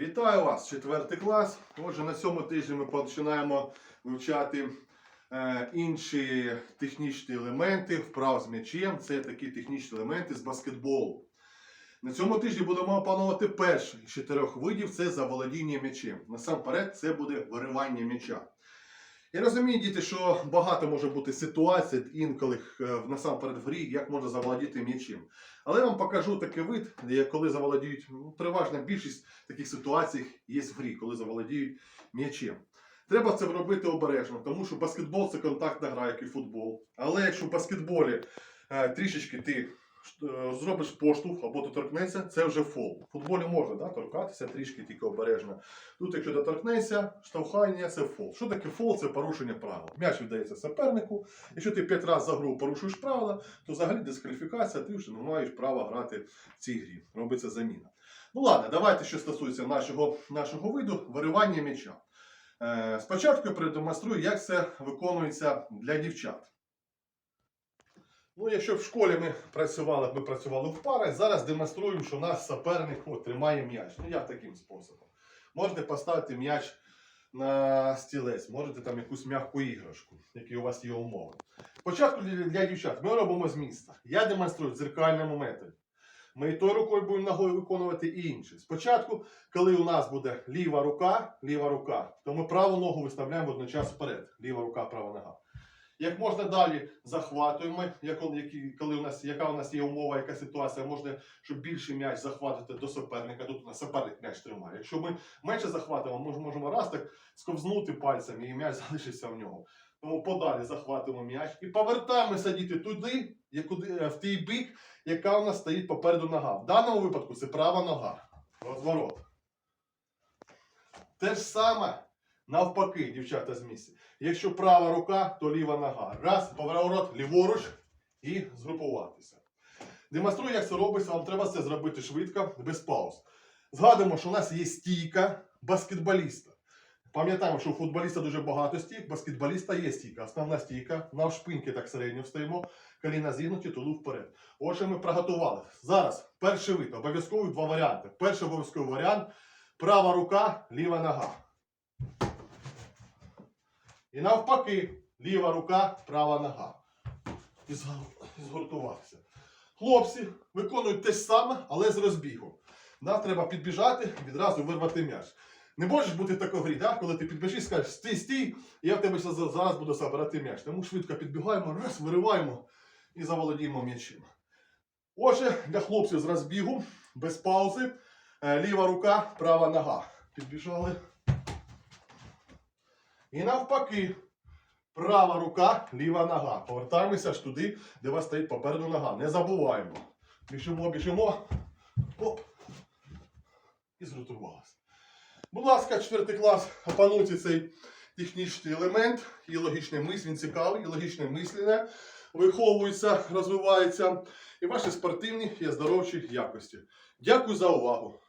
Вітаю вас, четвертий клас. Отже, на цьому тижні ми починаємо вивчати е, інші технічні елементи вправ з м'ячем. Це такі технічні елементи з баскетболу. На цьому тижні будемо опановувати перший з чотирьох видів це заволодіння м'ячем. Насамперед, це буде виривання м'яча. Я розумію, діти, що багато може бути ситуацій, інколи е, насамперед в грі, як можна заволодіти м'ячем. Але я вам покажу такий вид, коли заволодіють, ну, переважна більшість таких ситуацій є в грі, коли заволодіють м'ячем. Треба це робити обережно, тому що баскетбол це контактна гра, як і футбол. Але якщо в баскетболі е, трішечки ти зробиш поштовх або доторкнешся, це вже фол. В футболі можна да, торкатися трішки тільки обережно. Тут, якщо доторкнешся, штовхання це фол. Що таке фол? Це порушення правил. М'яч віддається супернику. Якщо ти 5 разів за гру порушуєш правила, то взагалі дискваліфікація, ти вже не маєш права грати в цій грі. Робиться заміна. Ну ладно, давайте що стосується нашого, нашого виду виривання м'яча. Е, спочатку я продемонструю, як це виконується для дівчат. Ну, якщо в школі ми працювали, ми працювали в парах, зараз демонструємо, що наш суперник от, тримає м'яч. Ну, як таким способом. Можете поставити м'яч на стілець, можете там якусь м'яку іграшку, які у вас є умови. Спочатку для, для дівчат ми робимо з міста. Я демонструю в дзеркальному методі. Ми і тою рукою будемо ногою виконувати і інше. Спочатку, коли у нас буде ліва рука, ліва рука, то ми праву ногу виставляємо одночасно вперед. Ліва рука, права нога. Як можна далі захватуємо, як, які, коли у нас, яка у нас є умова, яка ситуація, можна, щоб більший м'яч захватити до суперника. Тут у нас суперник м'яч тримає. Якщо ми менше захватимо, ми можемо раз так сковзнути пальцями і м'яч залишиться в нього. Тому подалі захватимо м'яч і повертаємося діти туди, якуди, е, в той бік, яка у нас стоїть попереду нога. В даному випадку це права нога. Розворот. Те ж саме навпаки, дівчата з місця. Якщо права рука, то ліва нога. Раз, поворот ліворуч і згрупуватися. Демонструю, як це робиться. Вам треба це зробити швидко, без пауз. Згадуємо, що у нас є стійка баскетболіста. Пам'ятаємо, що у футболіста дуже багато стійк, баскетболіста є стійка. Основна стійка. Навшпиньки так середньо встаємо, коліна зігнуті, тулу вперед. Отже, ми приготували. Зараз перший вид, обов'язково два варіанти. Перший обов'язковий варіант права рука, ліва нога. І навпаки, ліва рука, права нога. І згу- згуртуватися. Хлопці виконують те ж саме, але з розбігом. Нам треба підбіжати відразу вирвати м'яч. Не можеш бути тако в грі, да? коли ти підбіжиш і скажеш стій, стій, я в тебе зараз буду забирати м'яч. Тому швидко підбігаємо, раз, вириваємо і заволодіємо м'ячем. Отже, для хлопців з розбігу, без паузи, е, ліва рука, права нога. Підбіжали. І навпаки, права рука, ліва нога. Повертаємося ж туди, де вас стоїть попереду нога. Не забуваємо. Біжимо, біжимо. Оп. І зготувалися. Будь ласка, четвертий клас, опануйте цей технічний елемент і логічне мислення. Він цікавий, і логічне мислення виховується, розвивається. І ваші спортивні і оздоровчі якості. Дякую за увагу.